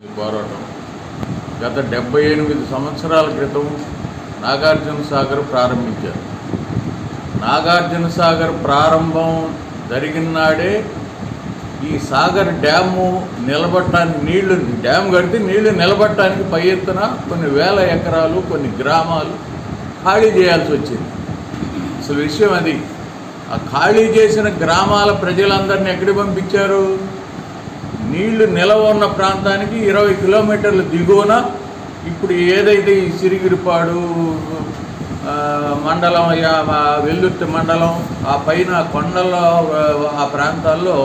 పోరాటం. గత డెబ్బై ఎనిమిది సంవత్సరాల క్రితం నాగార్జున సాగర్ ప్రారంభించారు. నాగార్జున సాగర్ ప్రారంభం జరిగిన నాడే ఈ సాగర్ డ్యాము నిలబట్టడానికి నీళ్ళు డ్యామ్ కడితే నీళ్ళు నిలబట్టడానికి పై ఎత్తున కొన్ని వేల ఎకరాలు కొన్ని గ్రామాలు ఖాళీ చేయాల్సి వచ్చింది. అసలు విషయం అది. ఆ ఖాళీ చేసిన గ్రామాల ప్రజలందరినీ ఎక్కడికి పంపించారు? నీళ్ళు నిలవ ఉన్న ప్రాంతానికి ఇరవై కిలోమీటర్ల దిగువన ఇప్పుడు ఏదైతే ఈ సిరిగిరిపాడు మండలం యా- వెల్లుర్తి మండలం ఆ పైన కొండల్లో ఆ, ప్రాంతాల్లో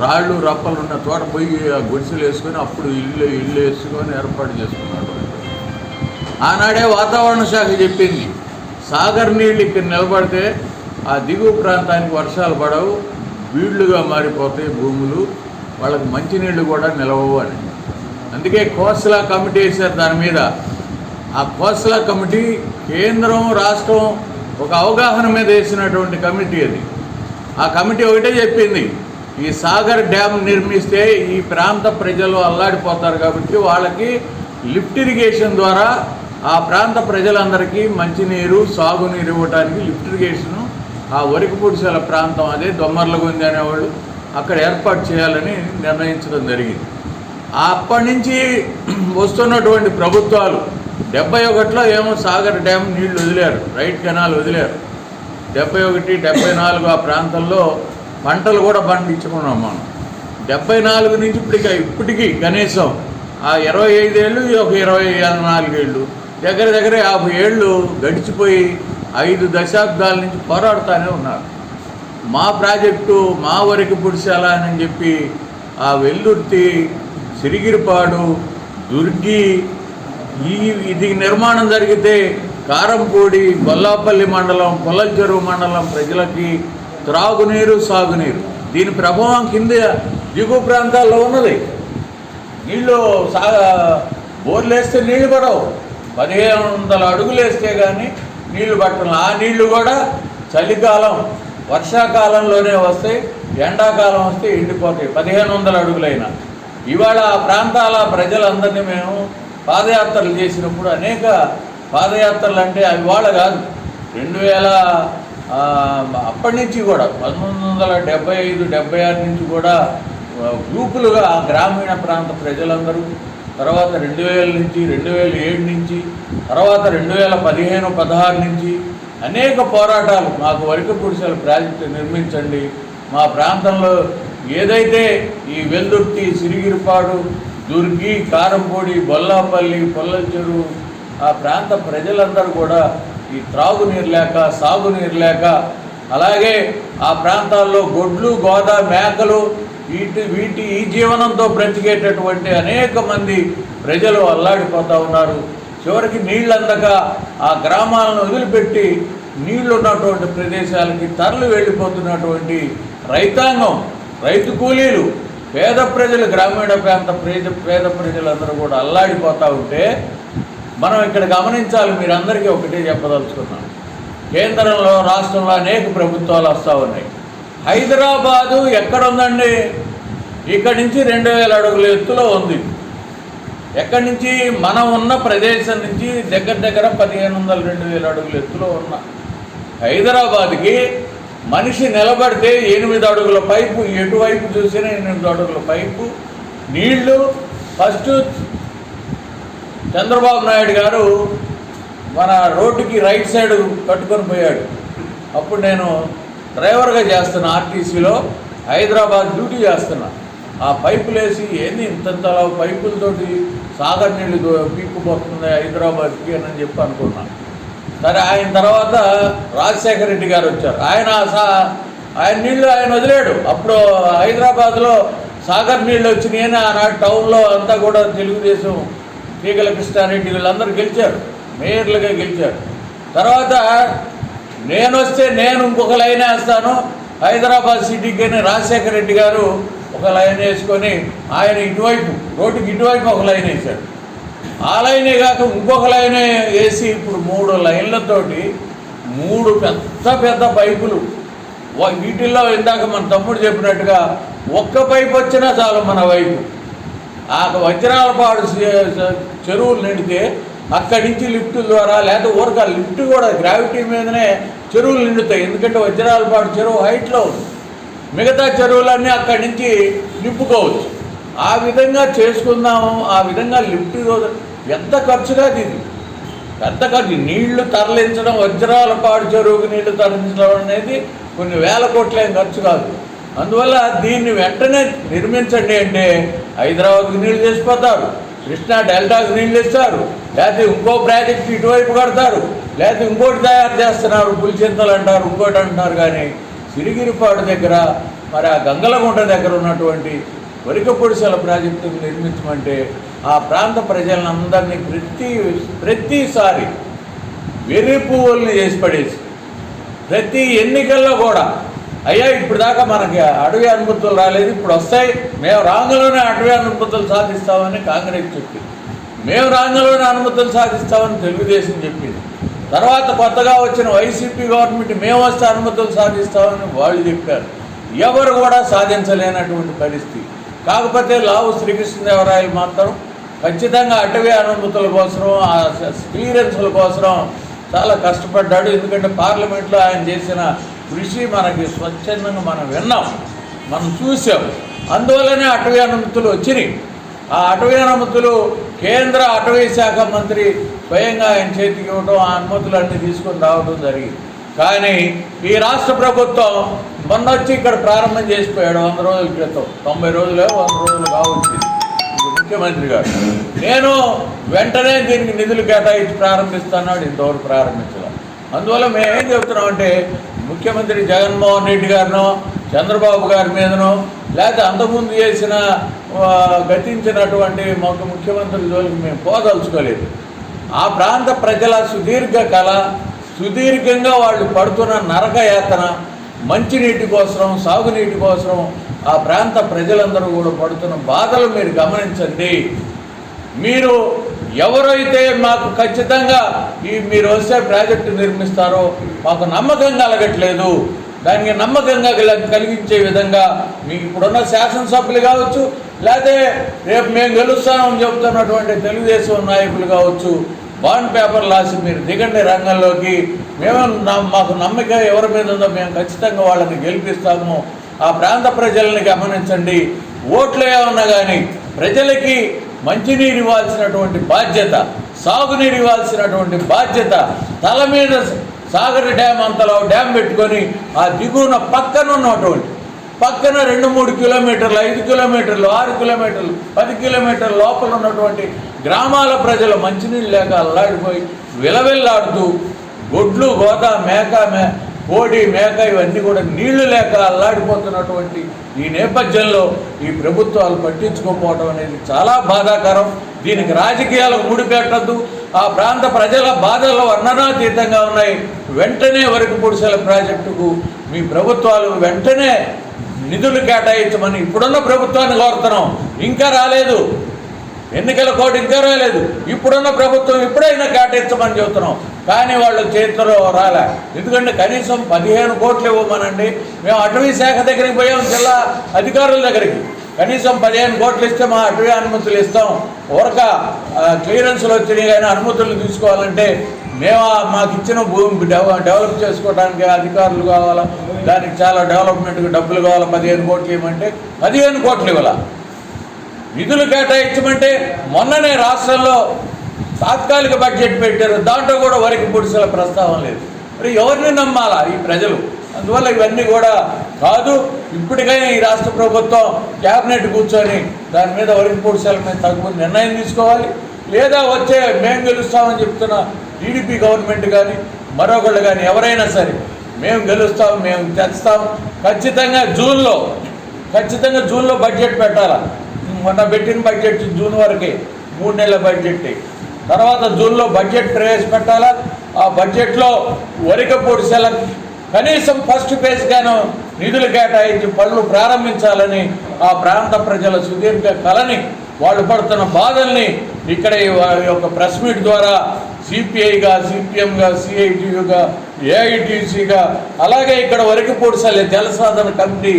రాళ్ళు రప్పలు ఉన్న చోట పోయి ఆ గుడిసెలు వేసుకొని అప్పుడు ఇల్లు ఇల్లు వేసుకొని ఏర్పాటు చేసుకున్నాడు ఆనాడే వాతావరణ శాఖ చెప్పింది సాగర్ నీళ్ళు ఇక్కడ నిలబడితే ఆ దిగువ ప్రాంతానికి వర్షాలు పడవు బీళ్ళుగా మారిపోతాయి భూములు. వాళ్ళకి మంచినీళ్ళు కూడా నిలవవు అని. అందుకే కోస్లా కమిటీ వేశారు దాని మీద. ఆ కోస్లా కమిటీ కేంద్రం రాష్ట్రం ఒక అవగాహన మీద వేసినటువంటి కమిటీ అది. ఆ కమిటీ ఒకటే చెప్పింది ఈ సాగర్ డ్యామ్ నిర్మిస్తే ఈ ప్రాంత ప్రజలు అల్లాడిపోతారు కాబట్టి వాళ్ళకి లిఫ్ట్ ఇరిగేషన్ ద్వారా ఆ ప్రాంత ప్రజలందరికీ మంచినీరు సాగునీరు ఇవ్వడానికి లిఫ్ట్ ఇరిగేషన్ ఆ వరికి ప్రాంతం అదే దొమ్మర్లగుంది అనేవాళ్ళు అక్కడ ఏర్పాటు చేయాలని నిర్ణయించడం జరిగింది. అప్పటి నుంచి వస్తున్నటువంటి ప్రభుత్వాలు డెబ్బై ఒకటిలో ఏమో సాగర్ డ్యామ్ నీళ్ళు వదిలారు రైట్ కెనాల్ వదిలారు. డెబ్బై ఒకటి డెబ్బై నాలుగు ఆ ప్రాంతంలో పంటలు కూడా పండించుకున్నాం మనం. డెబ్బై నాలుగు నుంచి ఇప్పటికి ఇప్పటికీ కనీసం ఆ ఇరవై ఐదేళ్ళు ఒక ఇరవై నాలుగేళ్ళు దగ్గర దగ్గర యాభై ఏళ్ళు గడిచిపోయి ఐదు దశాబ్దాల నుంచి పోరాడుతూనే ఉన్నారు. మా ప్రాజెక్టు మా వరకు పుడిశాల అని చెప్పి ఆ వెల్లుర్తి సిరిగిరిపాడు దుర్గి ఈ ఇది నిర్మాణం జరిగితే కారంపూడి గొల్లాపల్లి మండలం పొల్లచెరువు మండలం ప్రజలకి త్రాగునీరు సాగునీరు. దీని ప్రభావం కింద దిగువ ప్రాంతాల్లో ఉన్నది. నీళ్ళు సా బోర్లు వేస్తే నీళ్ళు పడవు. పదిహేను వందల అడుగులు వేస్తే కానీ నీళ్ళు పట్టడం ఆ నీళ్ళు కూడా చలికాలం వర్షాకాలంలోనే వస్తే ఎండాకాలం వస్తే ఎండిపోతాయి. పదిహేను వందల అడుగులైన. ఇవాళ ఆ ప్రాంతాల ప్రజలందరినీ మేము పాదయాత్రలు చేసినప్పుడు అనేక పాదయాత్రలు అంటే అవి వాళ్ళ కాదు. రెండు వేల అప్పటి నుంచి కూడా పంతొమ్మిది వందల డెబ్బై ఐదు డెబ్బై ఆరు నుంచి కూడా గ్రూపులుగా ఆ గ్రామీణ ప్రాంత ప్రజలందరూ తర్వాత రెండు వేల నుంచి రెండు వేల ఏడు నుంచి తర్వాత రెండు వేల పదిహేను పదహారు నుంచి అనేక పోరాటాలు మాకు వరిక పురుషుల ప్రాజెక్టు నిర్మించండి. మా ప్రాంతంలో ఏదైతే ఈ వెల్దుర్తి సిరిగిరిపాడు దుర్గి కారంపూడి బొల్లాపల్లి పొల్లల చెరువు ఆ ప్రాంత ప్రజలందరూ కూడా ఈ త్రాగునీరు లేక సాగునీరు లేక అలాగే ఆ ప్రాంతాల్లో గొడ్లు గోద మేకలు వీటి వీటి ఈ జీవనంతో బ్రతికేటటువంటి అనేక మంది ప్రజలు అల్లాడిపోతూ ఉన్నారు. చివరికి నీళ్ళు అందక ఆ గ్రామాలను వదిలిపెట్టి నీళ్ళు ఉన్నటువంటి ప్రదేశాలకి తరలి వెళ్ళిపోతున్నటువంటి రైతాంగం రైతు కూలీలు పేద ప్రజలు గ్రామీణ ప్రాంత పేద పేద ప్రజలందరూ కూడా అల్లాడిపోతూ ఉంటే మనం ఇక్కడ గమనించాలి మీరందరికీ ఒకటే చెప్పదలుచుకున్నాం కేంద్రంలో రాష్ట్రంలో అనేక ప్రభుత్వాలు వస్తూ ఉన్నాయి. హైదరాబాదు ఎక్కడ ఉందండి ఇక్కడి నుంచి రెండు వేల అడుగుల ఎత్తులో ఉంది. ఎక్కడి నుంచి? మనం ఉన్న ప్రదేశం నుంచి దగ్గర దగ్గర పదిహేను వందల రెండు వేల అడుగుల ఎత్తులో ఉన్న హైదరాబాద్కి మనిషి నిలబడితే ఎనిమిది అడుగుల పైపు ఎటువైపు చూసినా ఎనిమిది అడుగుల పైపు నీళ్ళు. ఫస్ట్ చంద్రబాబు నాయుడు గారు మన రోడ్డుకి రైట్ సైడ్ కట్టుకొని పోయాడు. అప్పుడు నేను డ్రైవర్గా చేస్తున్నా ఆర్టీసీలో హైదరాబాద్ డ్యూటీ చేస్తున్నా. ఆ పైపులు వేసి ఏంది ఇంతంతలా పైపులతోటి సాగర్ నీళ్ళు పీక్కుపోతుంది హైదరాబాద్కి అని చెప్పి అనుకున్నాను సరే ఆయన తర్వాత రాజశేఖర రెడ్డి గారు వచ్చారు. ఆయన సా ఆయన నీళ్ళు ఆయన వదిలేడు. అప్పుడు హైదరాబాద్లో సాగర్ నీళ్ళు వచ్చినాయని ఆనాడు టౌన్లో అంతా కూడా తెలుగుదేశం తీగల కృష్ణారెడ్డి వీళ్ళందరూ గెలిచారు. మేయర్లుగా గెలిచారు. తర్వాత నేను వస్తే నేను ఇంకొక లైన్ వేస్తాను. హైదరాబాద్ సిటీకి రాజశేఖర రెడ్డి గారు ఒక లైన్ వేసుకొని ఆయన ఇటువైపు రోడ్డుకి ఇటువైపు ఒక లైన్ వేశాడు. ఆ లైనే కాక ఇంకొక లైన్ వేసి ఇప్పుడు మూడు లైన్లతోటి మూడు పెద్ద పెద్ద పైపులు. వీటిల్లో ఇందాక మన తమ్ముడు చెప్పినట్టుగా ఒక్క పైపు వచ్చినా చాలు మన వైపు. ఆ వజ్రాలపాడు పాడు చెరువులు నిండితే అక్కడి నుంచి లిఫ్ట్ ద్వారా లేదా ఊరక లిఫ్ట్ కూడా గ్రావిటీ మీదనే చెరువులు నిండుతాయి. ఎందుకంటే వజ్రాలపాడు చెరువు హైట్లో ఉంది. మిగతా చెరువులన్నీ అక్కడి నుంచి నింపుకోవచ్చు. ఆ విధంగా చేసుకుందాము ఆ విధంగా లిఫ్ట్ రోజు- ఎంత ఖర్చు కాదు ఇది పెద్ద ఖర్చు? నీళ్ళు తరలించడం వజ్రాల పాడు చెరువుకు నీళ్ళు తరలించడం అనేది కొన్ని వేల కోట్లేం ఖర్చు కాదు. అందువల్ల దీన్ని వెంటనే నిర్మించండి అంటే హైదరాబాద్కి నీళ్ళు చేసిపోతారు కృష్ణా డెల్టాకు నీళ్ళు ఇస్తారు లేకపోతే ఇంకో ప్రాజెక్ట్ ఇటువైపు కడతారు లేకపోతే ఇంకోటి తయారు చేస్తున్నారు పులిచింతలు అంటారు ఇంకోటి అంటున్నారు కానీ సిరిగిరిపాడు దగ్గర మరి ఆ గంగలగుంట దగ్గర ఉన్నటువంటి వరికపొడిసెల ప్రాజెక్టును నిర్మించమంటే ఆ ప్రాంత ప్రజలందరినీ ప్రతి ప్రతిసారి వెర్రి పువ్వుల్ని చేసి పడేసి ప్రతి ఎన్నికల్లో కూడా అయ్యా ఇప్పుడు దాకా మనకి అడవి అనుమతులు రాలేదు ఇప్పుడు వస్తాయి మేము రాంగలోనే అటవీ అనుమతులు సాధిస్తామని కాంగ్రెస్ చెప్పింది. మేము రాంగలోనే అనుమతులు సాధిస్తామని తెలుగుదేశం చెప్పింది. తర్వాత కొత్తగా వచ్చిన వైసీపీ గవర్నమెంట్ మేము వస్తే అనుమతులు సాధిస్తామని వాళ్ళు చెప్పారు. ఎవరు కూడా సాధించలేనటువంటి పరిస్థితి. కాకపోతే లావు శ్రీకృష్ణదేవరాయలు మాత్రం ఖచ్చితంగా అటవీ అనుమతుల కోసం ఆ క్లియరెన్సుల కోసం చాలా కష్టపడ్డాడు. ఎందుకంటే పార్లమెంట్లో ఆయన చేసిన కృషి మనకి స్వచ్ఛందంగా మనం విన్నాం మనం చూసాం. అందువల్లనే అటవీ అనుమతులు వచ్చినాయి. ఆ అటవీ అనుమతులు కేంద్ర అటవీ శాఖ మంత్రి స్వయంగా ఆయన చేతికి ఇవ్వడం ఆ అనుమతులు అన్నీ తీసుకొని రావడం జరిగింది. కానీ ఈ రాష్ట్ర ప్రభుత్వం మొన్న వచ్చి ఇక్కడ ప్రారంభం చేసిపోయాడు వంద రోజుల క్రితం. తొంభై రోజులే వంద రోజులు కావచ్చు. ముఖ్యమంత్రి గారు. నేను వెంటనే దీనికి నిధులు కేటాయించి ప్రారంభిస్తున్నాడు ఇంతవరకు ప్రారంభించాలి అందువల్ల మేమేం చెబుతున్నామంటే ముఖ్యమంత్రి జగన్మోహన్ రెడ్డి గారినో చంద్రబాబు గారి మీదనో లేకపోతే అంతకుముందు చేసిన గతించినటువంటి మాకు ముఖ్యమంత్రి జోలికి మేము పోదలుచుకోలేదు. ఆ ప్రాంత ప్రజల సుదీర్ఘ కళ సుదీర్ఘంగా వాళ్ళు పడుతున్న నరక యాతన మంచినీటి కోసం సాగునీటి కోసం ఆ ప్రాంత ప్రజలందరూ కూడా పడుతున్న బాధలు మీరు గమనించండి. మీరు ఎవరైతే మాకు ఖచ్చితంగా ఈ మీరు వస్తే ప్రాజెక్టు నిర్మిస్తారో మాకు నమ్మకం కలగట్లేదు. దానికి నమ్మకంగా కలిగించే విధంగా మీకు ఇప్పుడున్న శాసనసభ్యులు కావచ్చు లేకపోతే రేపు మేము గెలుస్తామని చెబుతున్నటువంటి తెలుగుదేశం నాయకులు కావచ్చు బాండ్ పేపర్ లాసి మీరు దిగండి రంగంలోకి. మేము మాకు నమ్మకం ఎవరి మీద ఉందో మేము ఖచ్చితంగా వాళ్ళని గెలిపిస్తాము. ఆ ప్రాంత ప్రజల్ని గమనించండి. ఓట్లు ఏమన్నా కానీ ప్రజలకి మంచినీరు ఇవ్వాల్సినటువంటి బాధ్యత సాగునీరు ఇవ్వాల్సినటువంటి బాధ్యత తల మీద సాగర్ డ్యామ్ అంతలో డ్యామ్ పెట్టుకొని ఆ దిగువన పక్కన ఉన్నటువంటి పక్కన రెండు మూడు కిలోమీటర్లు ఐదు కిలోమీటర్లు ఆరు కిలోమీటర్లు పది కిలోమీటర్ల లోపల ఉన్నటువంటి గ్రామాల ప్రజలు మంచినీళ్ళు లేక అల్లాడిపోయి విలవిల్లాడుతూ గొడ్లు గోద మేక మే కోడి మేక ఇవన్నీ కూడా నీళ్ళు లేక అల్లాడిపోతున్నటువంటి ఈ నేపథ్యంలో ఈ ప్రభుత్వాలు పట్టించుకోకపోవడం అనేది చాలా బాధాకరం. దీనికి రాజకీయాలకు ముడిపెట్టద్దు ఆ ప్రాంత ప్రజల బాధలు వర్ణనాతీతంగా ఉన్నాయి. వెంటనే వరకు పొడిసెల ప్రాజెక్టుకు మీ ప్రభుత్వాలు వెంటనే నిధులు కేటాయించమని ఇప్పుడున్న ప్రభుత్వాన్ని కోరుతున్నాం. ఇంకా రాలేదు. ఎన్నికల కోడ్ ఇంకా రాలేదు. ఇప్పుడున్న ప్రభుత్వం ఇప్పుడైనా కేటాయించమని చెబుతున్నాం. కానీ వాళ్ళు చేతిలో రాలే. ఎందుకంటే కనీసం పదిహేను కోట్లు ఇవ్వమనండి. మేము అటవీ శాఖ దగ్గరికి పోయాం జిల్లా అధికారుల దగ్గరికి. కనీసం పదిహేను కోట్లు ఇస్తే మా అటవీ అనుమతులు ఇస్తాం. ఊరక క్లియరెన్స్లు వచ్చినాయి కానీ అనుమతులు తీసుకోవాలంటే మేము మాకు ఇచ్చిన భూమి డెవ- డెవలప్ చేసుకోవడానికి అధికారులు కావాలా? దానికి చాలా డెవలప్మెంట్కి డబ్బులు కావాలా? పదిహేను కోట్లు ఇవ్వమంటే పదిహేను కోట్లు ఇవ్వాలా. నిధులు కేటాయించమంటే మొన్ననే రాష్ట్రంలో తాత్కాలిక బడ్జెట్ పెట్టారు. దాంట్లో కూడా వరకు పొడిసల ప్రస్తావం లేదు. మరి ఎవరిని నమ్మాలా ఈ ప్రజలు? అందువల్ల ఇవన్నీ కూడా కాదు. ఇప్పటికైనా ఈ రాష్ట్ర ప్రభుత్వం క్యాబినెట్ కూర్చొని దాని మీద వరకు పొడిసెల మీద తగ్గు నిర్ణయం తీసుకోవాలి. లేదా వచ్చే మేము గెలుస్తామని చెప్తున్న టీడీపీ గవర్నమెంట్ కానీ మరొకళ్ళు కానీ ఎవరైనా సరే మేము గెలుస్తాం మేము తెస్తాం. ఖచ్చితంగా జూన్లో ఖచ్చితంగా జూన్లో బడ్జెట్ పెట్టాలా? మొన్న పెట్టిన బడ్జెట్ జూన్ వరకే మూడు నెలల బడ్జెట్. తర్వాత జూన్లో బడ్జెట్ ప్రవేశపెట్టాలా? ఆ బడ్జెట్లో వరిక పొడిసెల కనీసం ఫస్ట్ ఫేజ్గాను నిధులు కేటాయించి పనులు ప్రారంభించాలని ఆ ప్రాంత ప్రజల సుదీర్ఘ కళని వాళ్ళు పడుతున్న బాధల్ని ఇక్కడ ఈ వారి యొక్క ప్రెస్ మీట్ ద్వారా సిపిఐగా సిపిఎంగా సిఐటియుగా ఏఐటిసిగా అలాగే ఇక్కడ వరకు పొడిసలే జలసాధన కమిటీ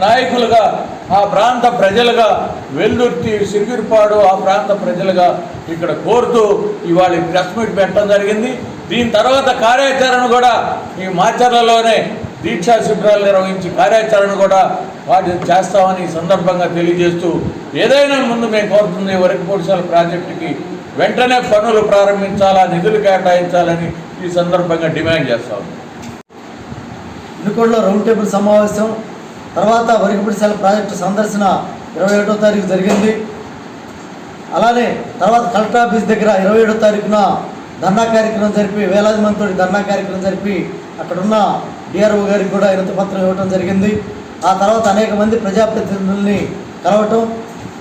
నాయకులుగా ఆ ప్రాంత ప్రజలుగా వెల్దుర్తి సిరిగిరిపాడు ఆ ప్రాంత ప్రజలుగా ఇక్కడ కోరుతూ ఇవాళ ఈ ప్రెస్ మీట్ పెట్టడం జరిగింది. దీని తర్వాత కార్యాచరణ కూడా ఈ మాచర్లలోనే దీక్షా శిబిరాలు నిర్వహించి కార్యాచరణ కూడా వాటి చేస్తామని ఈ సందర్భంగా తెలియజేస్తూ ఏదైనా ముందు మేము కోరుతుంది వరకపూడిశాల ప్రాజెక్టుకి వెంటనే పనులు ప్రారంభించాలా నిధులు కేటాయించాలని ఈ సందర్భంగా డిమాండ్ చేస్తాం. వినుకొండలో రౌండ్ టేబుల్ సమావేశం తర్వాత వరికపిడిశాల ప్రాజెక్టు సందర్శన ఇరవై ఏడో తారీఖు జరిగింది. అలానే తర్వాత కలెక్టర్ ఆఫీస్ దగ్గర ఇరవై ఏడో తారీఖున ధర్నా కార్యక్రమం జరిపి వేలాది మందితో ధర్నా కార్యక్రమం జరిపి అక్కడున్న డిఆర్ఓ గారికి కూడా వినతి పత్రం ఇవ్వటం జరిగింది. ఆ తర్వాత అనేక మంది ప్రజాప్రతినిధుల్ని కలవటం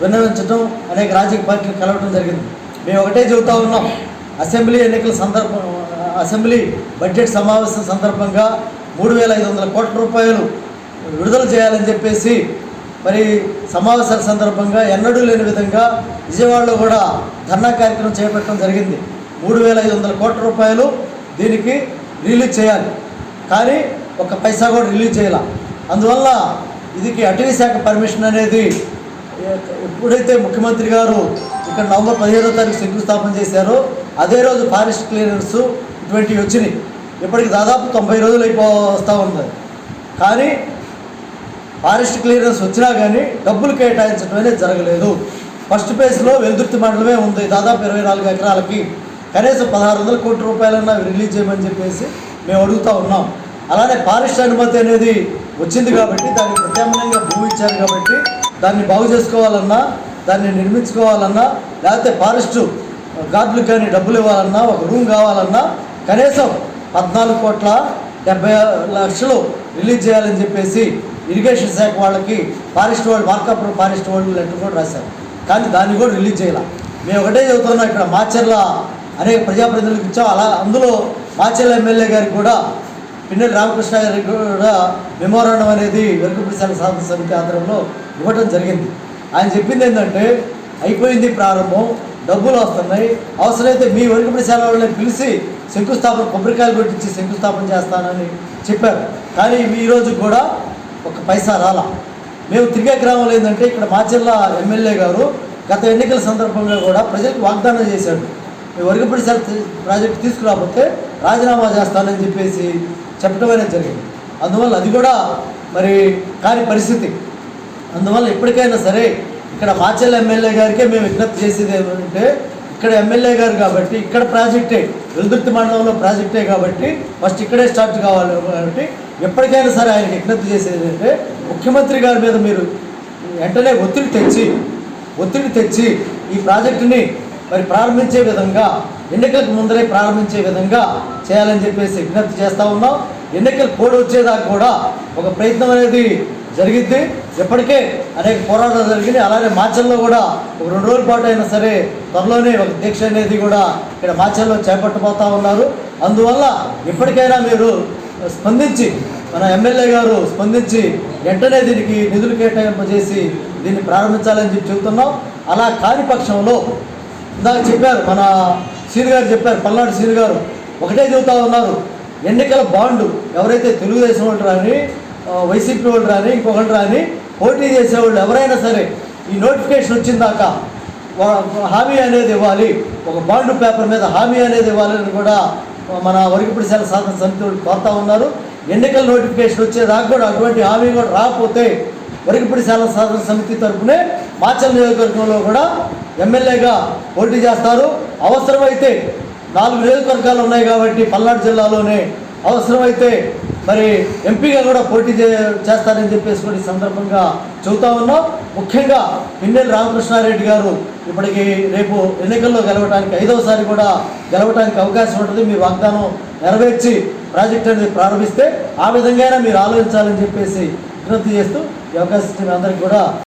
విన్నవించటం అనేక రాజకీయ పార్టీలు కలవటం జరిగింది. మేము ఒకటే చెబుతా ఉన్నాం. అసెంబ్లీ ఎన్నికల సందర్భం అసెంబ్లీ బడ్జెట్ సమావేశం సందర్భంగా మూడు వేల ఐదు వందల కోట్ల రూపాయలు విడుదల చేయాలని చెప్పేసి మరి సమావేశాల సందర్భంగా ఎన్నడూ లేని విధంగా విజయవాడలో కూడా ధర్నా కార్యక్రమం చేపట్టడం జరిగింది. మూడు వేల ఐదు వందల కోట్ల రూపాయలు దీనికి రిలీజ్ చేయాలి. కానీ ఒక పైసా కూడా రిలీజ్ చేయాల. అందువల్ల ఇదికి అటవీ శాఖ పర్మిషన్ అనేది ఎప్పుడైతే ముఖ్యమంత్రి గారు ఇక్కడ నవంబర్ పదిహేడో తారీఖు శంకుస్థాపన చేశారో అదే రోజు ఫారెస్ట్ క్లియరెన్స్ ఇటువంటివి వచ్చినాయి. ఇప్పటికి దాదాపు తొంభై రోజులు అయిపో వస్తూ ఉంది కానీ ఫారెస్ట్ క్లియరెన్స్ వచ్చినా కానీ డబ్బులు కేటాయించడం అనేది జరగలేదు. ఫస్ట్ ఫేజ్లో వెలుదుర్తి మండలమే ఉంది. దాదాపు ఇరవై నాలుగు ఎకరాలకి కనీసం పదహారు వందల కోట్ల రూపాయలన్నా రిలీజ్ చేయమని చెప్పేసి మేము అడుగుతూ ఉన్నాం. అలానే ఫారెస్ట్ అనుమతి అనేది వచ్చింది కాబట్టి దాన్ని ప్రత్యామ్నాయంగా భూమి ఇచ్చారు కాబట్టి దాన్ని బాగు చేసుకోవాలన్నా దాన్ని నిర్మించుకోవాలన్నా లేకపోతే ఫారెస్ట్ గార్డులకు కానీ డబ్బులు ఇవ్వాలన్నా ఒక రూమ్ కావాలన్నా కనీసం పద్నాలుగు కోట్ల డెబ్బై లక్షలు రిలీజ్ చేయాలని చెప్పేసి ఇరిగేషన్ శాఖ వాళ్ళకి ఫారెస్ట్ వాళ్ళు మార్కాపురం ఫారెస్ట్ వాళ్ళు లెటర్ కూడా రాశారు. కానీ దాన్ని కూడా రిలీజ్ చేయాలి. మేము ఒకటే చెబుతున్నాం ఇక్కడ మాచర్ల అనేక ప్రజాప్రతినిధులకు ఇచ్చాం. అలా అందులో మాచర్ల ఎమ్మెల్యే గారికి కూడా పిన్నెల్లి రామకృష్ణ గారికి కూడా మెమోరాండం అనేది వెనుకపిశాల సాధన సమితి ఆధ్వర్యంలో ఇవ్వడం జరిగింది. ఆయన చెప్పింది ఏంటంటే అయిపోయింది ప్రారంభం డబ్బులు వస్తున్నాయి అవసరమైతే మీ వెనుకపిశాల వాళ్ళని పిలిచి శంకుస్థాపన కొబ్బరికాయలు కొట్టించి శంకుస్థాపన చేస్తానని చెప్పారు. కానీ మీ రోజు కూడా ఒక పైసా రాలా. మేము తిరిగే గ్రామంలో ఏంటంటే ఇక్కడ మాచెల్ల ఎమ్మెల్యే గారు గత ఎన్నికల సందర్భంగా కూడా ప్రజలకు వాగ్దానం చేశాడు. మీ సార్ ప్రాజెక్ట్ తీసుకురాకపోతే రాజీనామా చేస్తానని చెప్పేసి చెప్పడం అనేది జరిగింది. అందువల్ల అది కూడా మరి కాని పరిస్థితి. అందువల్ల ఎప్పటికైనా సరే ఇక్కడ మాచెల్ల ఎమ్మెల్యే గారికే మేము విజ్ఞప్తి చేసేది ఏమంటే ఇక్కడ ఎమ్మెల్యే గారు కాబట్టి ఇక్కడ ప్రాజెక్టే వెలుదుర్తి మండలంలో ప్రాజెక్టే కాబట్టి ఫస్ట్ ఇక్కడే స్టార్ట్ కావాలి కాబట్టి ఎప్పటికైనా సరే ఆయన విజ్ఞప్తి చేసేది ఏంటంటే ముఖ్యమంత్రి గారి మీద మీరు వెంటనే ఒత్తిడి తెచ్చి ఒత్తిడి తెచ్చి ఈ ప్రాజెక్టుని మరి ప్రారంభించే విధంగా ఎన్నికలకు ముందరే ప్రారంభించే విధంగా చేయాలని చెప్పేసి విజ్ఞప్తి చేస్తూ ఉన్నాం. ఎన్నికలు కోడ్ వచ్చేదాకా కూడా ఒక ప్రయత్నం అనేది జరిగింది ఇప్పటికే అనేక పోరాటాలు జరిగినాయి. అలానే మాచల్లో కూడా ఒక రెండు రోజుల పాటు అయినా సరే త్వరలోనే ఒక దీక్ష అనేది కూడా ఇక్కడ మాచల్లో చేపట్టబోతూ ఉన్నారు. అందువల్ల ఇప్పటికైనా మీరు స్పందించి మన ఎమ్మెల్యే గారు స్పందించి వెంటనే దీనికి నిధులు కేటాయింపజేసి దీన్ని ప్రారంభించాలని చెప్పి చెబుతున్నాం. అలా కాని పక్షంలో ఇందాక చెప్పారు మన సీని గారు చెప్పారు పల్నాడు సీని గారు. ఒకటే చెబుతా ఉన్నారు ఎన్నికల బాండు ఎవరైతే తెలుగుదేశం వాళ్ళు రాని వైసీపీ వాళ్ళు రాని ఇంకొకళ్ళు రాని పోటీ చేసేవాళ్ళు ఎవరైనా సరే ఈ నోటిఫికేషన్ వచ్చిందాక హామీ అనేది ఇవ్వాలి ఒక బాండు పేపర్ మీద హామీ అనేది ఇవ్వాలని కూడా మన వరకపిడిశాల సాధన సమితి వాళ్ళు కోరుతా ఉన్నారు. ఎన్నికల నోటిఫికేషన్ వచ్చేదాకా కూడా అటువంటి హామీ కూడా రాకపోతే వరకపిడిశాల సాధన సమితి తరఫునే మాచల్ నియోజకవర్గంలో కూడా ఎమ్మెల్యేగా పోటీ చేస్తారు. అవసరమైతే నాలుగు నియోజకవర్గాలు ఉన్నాయి కాబట్టి పల్నాడు జిల్లాలోనే అవసరమైతే మరి ఎంపీగా కూడా పోటీ చే చేస్తారని చెప్పేసి కూడా ఈ సందర్భంగా చెబుతా ఉన్నాం. ముఖ్యంగా పిన్నెల్లి రామకృష్ణారెడ్డి గారు ఇప్పటికి రేపు ఎన్నికల్లో గెలవడానికి ఐదవసారి కూడా గెలవడానికి అవకాశం ఉంటుంది. మీ వాగ్దానం నెరవేర్చి ప్రాజెక్ట్ అనేది ప్రారంభిస్తే ఆ విధంగా మీరు ఆలోచించాలని చెప్పేసి విజ్ఞప్తి చేస్తూ ఈ అవకాశం ఇచ్చిన అందరికీ కూడా